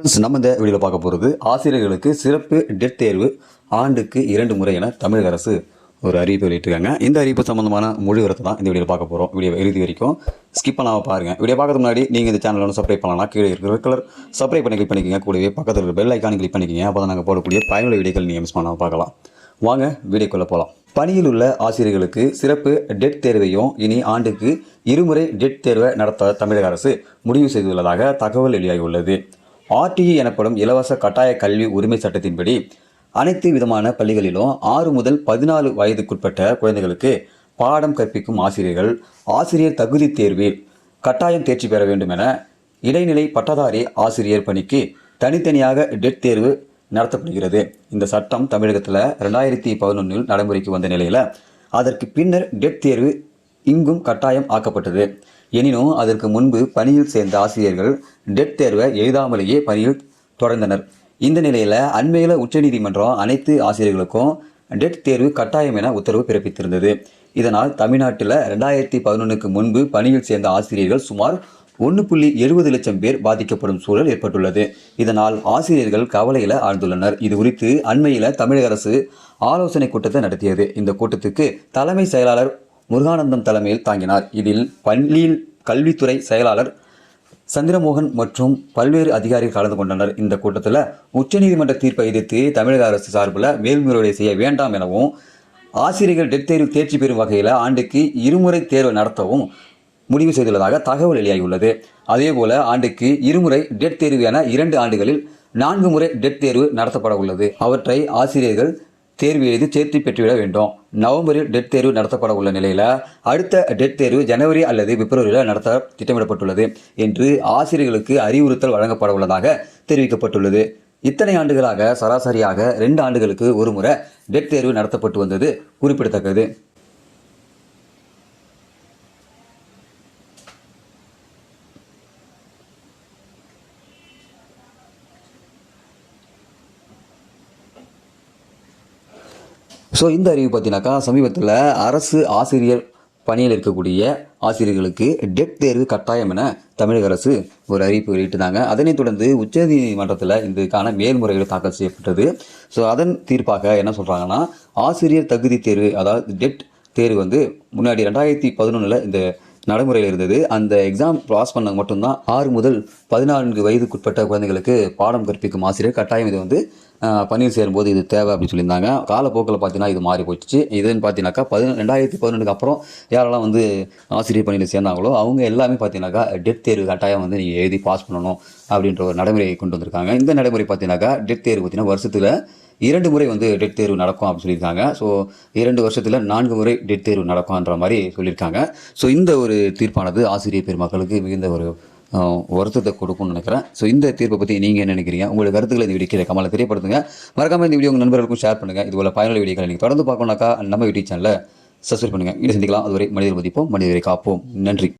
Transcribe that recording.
Friends நம்ம இந்த வீடியோவில் பார்க்க போகிறது ஆசிரியர்களுக்கு சிறப்பு டெட் தேர்வு ஆண்டுக்கு இரண்டு முறை என தமிழக அரசு ஒரு அறிவிப்பு வெளியிட்டிருக்காங்க. இந்த அறிவிப்பு சம்பந்தமான முழு தான் இந்த வீடியோவில் பார்க்க போகிறோம் வீடியோ இறுதி வரைக்கும் ஸ்கிப் பண்ணாமல் பாருங்கள் வீடியோ பார்க்கறது முன்னாடி நீங்கள் இந்த சேனலில் சப்ஸ்கிரைப் பண்ணலாம் கீழே இருக்கிற கலர் சப்ஸ்கிரைப் பண்ணி கிளிக் பண்ணிக்கங்க. கூடவே பக்கத்தில் இருக்கிற பெல் ஐக்கான் கிளிக் பண்ணிக்கங்க. அப்போ தான் நாங்கள் போடக்கூடிய பயனுள்ள வீடியோக்கள் நீங்கள் மிஸ் பண்ணாமல் பார்க்கலாம். வாங்க வீடியோக்குள்ளே போகலாம் பணியில் உள்ள ஆசிரியர்களுக்கு சிறப்பு டெட் தேர்வையும் இனி ஆண்டுக்கு இருமுறை டெட் தேர்வை நடத்த தமிழக அரசு முடிவு செய்துள்ளதாக தகவல் வெளியாகியுள்ளது. ஆர்டிஇ எனப்படும் இலவச கட்டாய கல்வி உரிமை சட்டத்தின்படி அனைத்து விதமான பள்ளிகளிலும் ஆறு முதல் பதினாலு வயதுக்குட்பட்ட குழந்தைகளுக்கு பாடம் கற்பிக்கும் ஆசிரியர்கள் ஆசிரியர் தகுதி தேர்வில் கட்டாயம் தேர்ச்சி பெற வேண்டும் என இடைநிலை பட்டதாரி ஆசிரியர் பணிக்கு தனித்தனியாக டெட் தேர்வு நடத்தப்படுகிறது. இந்த சட்டம் தமிழகத்தில் ரெண்டாயிரத்தி பதினொன்றில் நடைமுறைக்கு வந்த நிலையில் அதற்கு பின்னர் டெட் தேர்வு இங்கும் கட்டாயம் ஆக்கப்பட்டது. எனினும் அதற்கு முன்பு பணியில் சேர்ந்த ஆசிரியர்கள் டெட் தேர்வை எழுதாமலேயே பணியில் தொடர்ந்தனர். இந்த நிலையில் அண்மையில் உச்சநீதிமன்றம் அனைத்து ஆசிரியர்களுக்கும் டெட் தேர்வு கட்டாயம் என உத்தரவு பிறப்பித்திருந்தது. இதனால் தமிழ்நாட்டில் ரெண்டாயிரத்தி பதினொன்றுக்கு முன்பு பணியில் சேர்ந்த ஆசிரியர்கள் சுமார் ஒன்று புள்ளி எழுபது லட்சம் பேர் பாதிக்கப்படும் சூழல் ஏற்பட்டுள்ளது. இதனால் ஆசிரியர்கள் கவலையில் ஆழ்ந்துள்ளனர். இது குறித்து அண்மையில் தமிழக அரசு ஆலோசனை கூட்டத்தை நடத்தியது. இந்த கூட்டத்துக்கு தலைமை செயலாளர் முருகானந்தம் தலைமையில் தாங்கினார். இதில் பள்ளியில் கல்வித்துறை செயலாளர் சந்திரமோகன் மற்றும் பல்வேறு அதிகாரிகள் கலந்து கொண்டனர். இந்த கூட்டத்தில் உச்சநீதிமன்ற தீர்ப்பை எதிர்த்து தமிழக அரசு சார்பில் மேல்முறையீடு செய்ய வேண்டாம் எனவும் ஆசிரியர்கள் டெட் தேர்வில் தேர்ச்சி பெறும் வகையில் ஆண்டுக்கு இருமுறை தேர்வு நடத்தவும் முடிவு செய்துள்ளதாக தகவல் வெளியாகியுள்ளது. அதேபோல ஆண்டுக்கு இருமுறை டெட் தேர்வு என இரண்டு ஆண்டுகளில் நான்கு முறை டெட் தேர்வு நடத்தப்பட உள்ளது. அவற்றை ஆசிரியர்கள் தேர்வு எழுதி தேர்ச்சி பெற்றுவிட வேண்டும். நவம்பரில் டெட் தேர்வு நடத்தப்பட உள்ள நிலையில் அடுத்த டெட் தேர்வு ஜனவரி அல்லது பிப்ரவரியில் நடத்த திட்டமிடப்பட்டுள்ளது என்று ஆசிரியர்களுக்கு அறிவுறுத்தல் வழங்கப்பட உள்ளதாக தெரிவிக்கப்பட்டுள்ளது. இத்தனை ஆண்டுகளாக சராசரியாக ரெண்டு ஆண்டுகளுக்கு ஒரு முறை டெட் தேர்வு நடத்தப்பட்டு வந்தது குறிப்பிடத்தக்கது. ஸோ இந்த அறிவு பார்த்தீங்கன்னாக்கா சமீபத்தில் அரசு ஆசிரியர் பணியில் இருக்கக்கூடிய ஆசிரியர்களுக்கு டெட் தேர்வு கட்டாயம் என தமிழக அரசு ஒரு அறிவிப்பு வெளியிட்டிருந்தாங்க. அதனைத் தொடர்ந்து உச்சநீதிமன்றத்தில் இதுக்கான மேல்முறையீடு தாக்கல் செய்யப்பட்டது. ஸோ அதன் தீர்ப்பாக என்ன சொல்கிறாங்கன்னா ஆசிரியர் தகுதி தேர்வு அதாவது டெட் தேர்வு வந்து முன்னாடி ரெண்டாயிரத்தி பதினொன்றில் இந்த நடைமுறையில் இருந்தது. அந்த எக்ஸாம் பாஸ் பண்ண மட்டும்தான் ஆறு முதல் பதினான்கு வயதுக்குட்பட்ட குழந்தைகளுக்கு பாடம் கற்பிக்கும் ஆசிரியர் கட்டாயம் இது வந்து பணியில் சேரும்போது இது தேவை அப்படின்னு சொல்லியிருந்தாங்க. காலப்போக்கில் பார்த்தீங்கன்னா இது மாறி போச்சு இதுன்னு பார்த்தீங்கன்னாக்கா பதின ரெண்டாயிரத்தி பதினெண்டுக்கு அப்புறம் யாரெல்லாம் வந்து ஆசிரியர் பணியில் சேர்ந்தாங்களோ அவங்க எல்லாமே பார்த்தீங்கன்னாக்கா டெட் தேர்வு கட்டாயம் வந்து நீங்கள் எழுதி பாஸ் பண்ணணும் அப்படின்ற ஒரு நடைமுறையை கொண்டு வந்திருக்காங்க. இந்த நடைமுறை பார்த்தீங்கன்னாக்கா டெட் தேர்வு பார்த்தீங்கன்னா வருஷத்தில் இரண்டு முறை வந்து டெட் தேர்வு நடக்கும் அப்படின்னு சொல்லியிருக்காங்க. ஸோ இரண்டு வருஷத்தில் நான்கு முறை டெட் தேர்வு நடக்கும்ன்ற மாதிரி சொல்லியிருக்காங்க. ஸோ இந்த ஒரு தீர்ப்பானது ஆசிரியர் பெருமக்களுக்கு மிகுந்த ஒரு வருத்தத்தை கொடுக்கும்னு நினைக்கிறேன். ஸோ இந்த தீர்ப்பை பற்றி நீங்கள் என்ன நினைக்கிறீங்க? உங்களுடைய கருத்துக்களை இந்த வீடியோ கீழே கமலை தெரியப்படுத்துங்க. மறக்காமல் இந்த வீடியோ உங்கள் நண்பர்களுக்கும் ஷேர் பண்ணுங்கள் இது போல பயனுள்ள வீடியோக்களை நீங்கள் தொடர்ந்து பார்க்கணுனாக்கா நம்ம யூடியூப் சேனலில் சப்ஸ்கிரைப் பண்ணுங்கள் வீடியோ சந்திக்கலாம். அதுவரை மனிதர் மதிப்போம் மனிதரை காப்போம். நன்றி.